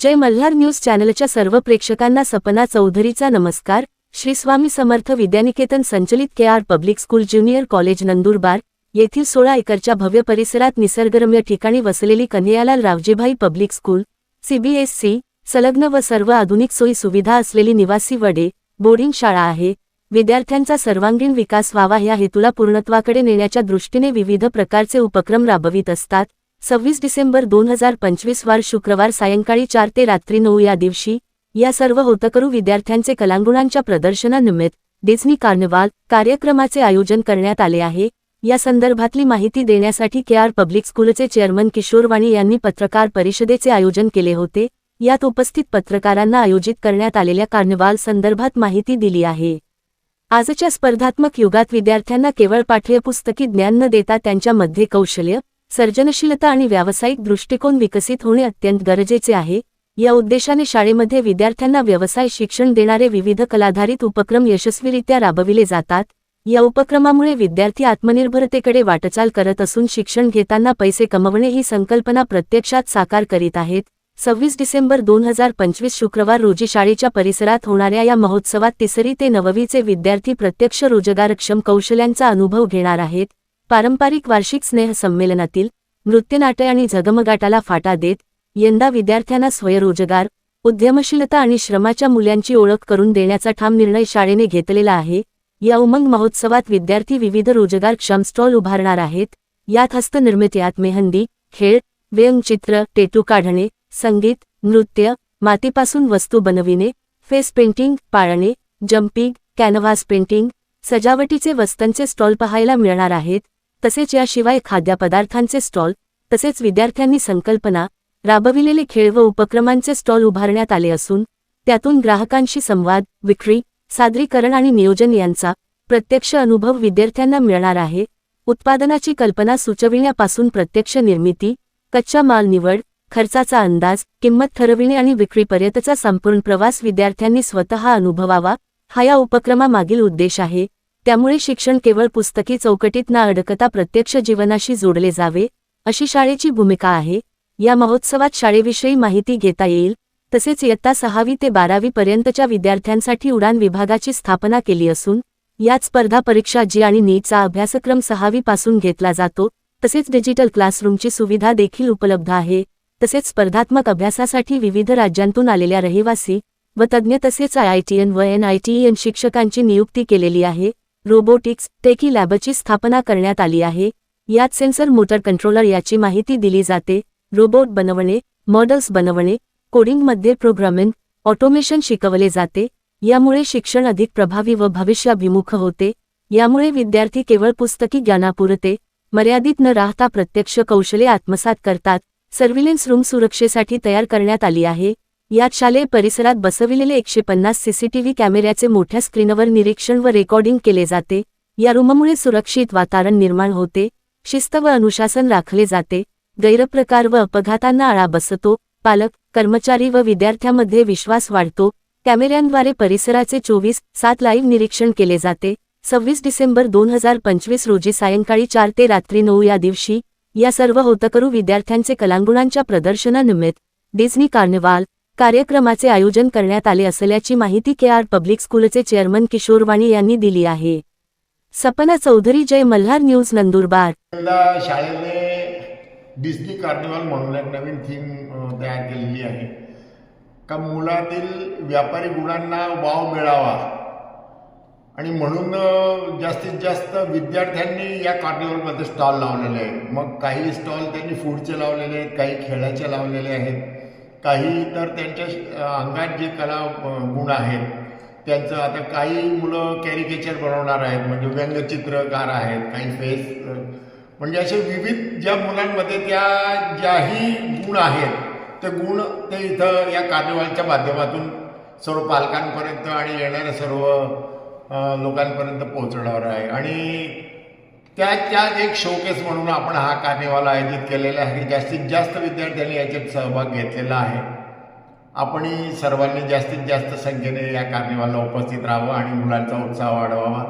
जय Malhar news चॅनलच्या सर्व प्रेक्षकांना सपना चौधरीचा नमस्कार. श्री स्वामी समर्थ विद्यानिकेतन संचलित K R public school junior college Nandurbar येथील सोळा एकरच्या भव्य परिसरात निसर्गरम्य ठिकाणी वसलेली Kanhaiyalal Raojebhai public school CBSC संलग्न व सर्व आधुनिक सोयी सुविधा असलेली निवासी वडे बोर्डिंग शाळा आहे. विद्यार्थ्यांचा सर्वांगीण विकास व्हावा या हेतूला पूर्णत्वाकडे नेण्याच्या दृष्टीने विविध प्रकारचे उपक्रम राबवित असतात. सव्वीस डिसेंबर दोन हजार पंचवीस वार शुक्रवार सायंकाळी चार ते रात्री नऊ या दिवशी या सर्व होतकरू विद्यार्थ्यांचे कलांगुणांच्या प्रदर्शनानिमित्त डिझनी कार्निवाल कार्यक्रमाचे आयोजन करण्यात आले आहे. या संदर्भातली माहिती देण्यासाठी के आर पब्लिक स्कूलचे चेअरमन किशोर वाणी यांनी पत्रकार परिषदेचे आयोजन केले होते. यात उपस्थित पत्रकारांना आयोजित करण्यात आलेल्या कार्निवाल संदर्भात माहिती दिली आहे. आजच्या स्पर्धात्मक युगात विद्यार्थ्यांना केवळ पाठ्यपुस्तकी ज्ञान न देता त्यांच्यामध्ये कौशल्य सर्जनशीलता आणि व्यावसायिक दृष्टिकोन विकसित होणे अत्यंत गरजेचे आहे. या उद्देशाने शाळेमध्ये विद्यार्थ्यांना व्यवसाय शिक्षण देणारे विविध कलाधारित उपक्रम यशस्वीरित्या राबविले जातात. या उपक्रमामुळे विद्यार्थी आत्मनिर्भरतेकडे वाटचाल करत असून शिक्षण घेताना पैसे कमवणे ही संकल्पना प्रत्यक्षात साकार करीत आहेत. सव्वीस डिसेंबर दोन हजार पंचवीस शुक्रवार रोजी शाळेच्या परिसरात होणाऱ्या या महोत्सवात तिसरी ते नववीचे विद्यार्थी प्रत्यक्ष रोजगारक्षम कौशल्यांचा अनुभव घेणार आहेत. पारंपरिक वार्षिक स्नेह संमेलनातील नृत्यनाट्य आणि झगमगाटाला फाटा देत यंदा विद्यार्थ्यांना स्वयंरोजगार उद्यमशीलता आणि श्रमाच्या मूल्यांची ओळख करून देण्याचा ठाम निर्णय शाळेने घेतलेला आहे. या उमंग महोत्सवात विद्यार्थी विविध रोजगारक्षम स्टॉल उभारणार आहेत. यात हस्तनिर्मितीयात मेहंदी खेळ व्यंगचित्र टेटू काढणे संगीत नृत्य मातीपासून वस्तू बनविणे फेस पेंटिंग पाळणे जम्पिंग कॅनव्हास पेंटिंग सजावटीचे वस्तूंचे स्टॉल पाहायला मिळणार आहेत. तसेच याशिवाय खाद्यपदार्थांचे स्टॉल तसेच विद्यार्थ्यांनी संकल्पना राबविलेले खेळ व उपक्रमांचे स्टॉल उभारण्यात आले असून त्यातून ग्राहकांशी संवाद विक्री सादरीकरण आणि नियोजन यांचा प्रत्यक्ष अनुभव विद्यार्थ्यांना मिळणार आहे. उत्पादनाची कल्पना सुचविण्यापासून प्रत्यक्ष निर्मिती कच्चा माल निवड खर्चाचा अंदाज किंमत ठरविणे आणि विक्रीपर्यंतचा संपूर्ण प्रवास विद्यार्थ्यांनी स्वतः अनुभवावा हा या उपक्रमामागील उद्देश आहे. त्यामुळे शिक्षण केवळ पुस्तकी चौकटीत न अडकता प्रत्यक्ष जीवनाशी जोडले जावे अशी शाळेची भूमिका आहे. या महोत्सवात शाळेविषयी माहिती घेता येईल तसेच इयत्ता सहावी ते बारावी पर्यंतच्या विद्यार्थ्यांसाठी उडान विभागाची स्थापना केली असून यात स्पर्धा परीक्षा जी आणि नीटचा अभ्यासक्रम सहावीपासून घेतला जातो तसेच डिजिटल क्लासरूमची सुविधा देखील उपलब्ध आहे तसेच स्पर्धात्मक अभ्यासासाठी विविध राज्यांतून आलेल्या रहिवासी व तज्ज्ञ तसेच आयआयटीएन व एन आयटीईयन शिक्षकांची नियुक्ती केलेली आहे. रोबोटिक्स टेकी लॅबची स्थापना करण्यात आली आहे. यात सेन्सर मोटर कंट्रोलर याची माहिती दिली जाते. रोबोट बनवणे मॉडेल्स बनवणे कोडिंगमध्ये प्रोग्रामिंग ऑटोमेशन शिकवले जाते. यामुळे शिक्षण अधिक प्रभावी व भविष्याभिमुख होते. यामुळे विद्यार्थी केवळ पुस्तकी ज्ञानापुरते मर्यादित न राहता प्रत्यक्ष कौशले आत्मसात करतात. सर्विलेन्स रूम सुरक्षेसाठी तयार करण्यात आली आहे. यात शालेय परिसरात बसविलेले एकशे पन्नास सीसीटीव्ही कॅमेऱ्याचे मोठ्या स्क्रीनवर निरीक्षण व रेकॉर्डिंग केले जाते. या रूममुळे सुरक्षित वातावरण निर्माण होते. शिस्त व अनुशासन राखले जाते. गैरप्रकार व अपघातांना आळा बसतो. पालक कर्मचारी व विद्यार्थ्यांमध्ये विश्वास वाढतो. कॅमेऱ्यांद्वारे परिसराचे चोवीस सात लाईव्ह निरीक्षण केले जाते. सव्वीस डिसेंबर दोन हजार पंचवीस रोजी सायंकाळी चार ते रात्री नऊ या दिवशी या सर्व होतकरू विद्यार्थ्यांचे कलांगुणांच्या प्रदर्शनानिमित्त डिझनी कार्निवाल कार्यक्रमाचे आयोजन करण्यात आले असल्याची माहिती के आर पब्लिक स्कूलचे चेअरमन किशोर वाणी यांनी दिली आहे. सपना चौधरी जय मल्हार न्यूज नंदुरबार. शाळेने डिस्नी कार्निवल म्हणून एक नवीन थीम तयार केलेली आहे. का मुलातील व्यापारी गुणांना वाव मिळावा आणि म्हणून जास्तीत जास्त विद्यार्थ्यांनी या कार्निवलमध्ये स्टॉल लावलेले आहेत. मग काही स्टॉल त्यांनी फूडचे लावलेले आहेत काही खेळाचे लावलेले आहेत. काही तर त्यांच्या अंगात जे कला गुण आहेत त्यांचं आता काही मुलं कॅरिकेचर बनवणार आहेत म्हणजे व्यंगचित्रकार आहेत काही फेस म्हणजे असे विविध ज्या मुलांमध्ये त्या ज्याही गुण आहेत ते गुण ते इथं या कार्निवलच्या माध्यमातून सर्व पालकांपर्यंत आणि येणाऱ्या सर्व लोकांपर्यंत पोहोचणार आहे. आणि त्याच्यात एक शोकेस म्हणून आपण हा कार्निवाल आयोजित केलेला आहे. जास्तीत जास्त विद्यार्थ्यांनी याच्यात सहभाग घेतलेला आहे. आपण सर्वांनी जास्तीत जास्त संख्येने या कार्निवालला उपस्थित राहावं आणि मुलांचा उत्साह वाढवावा.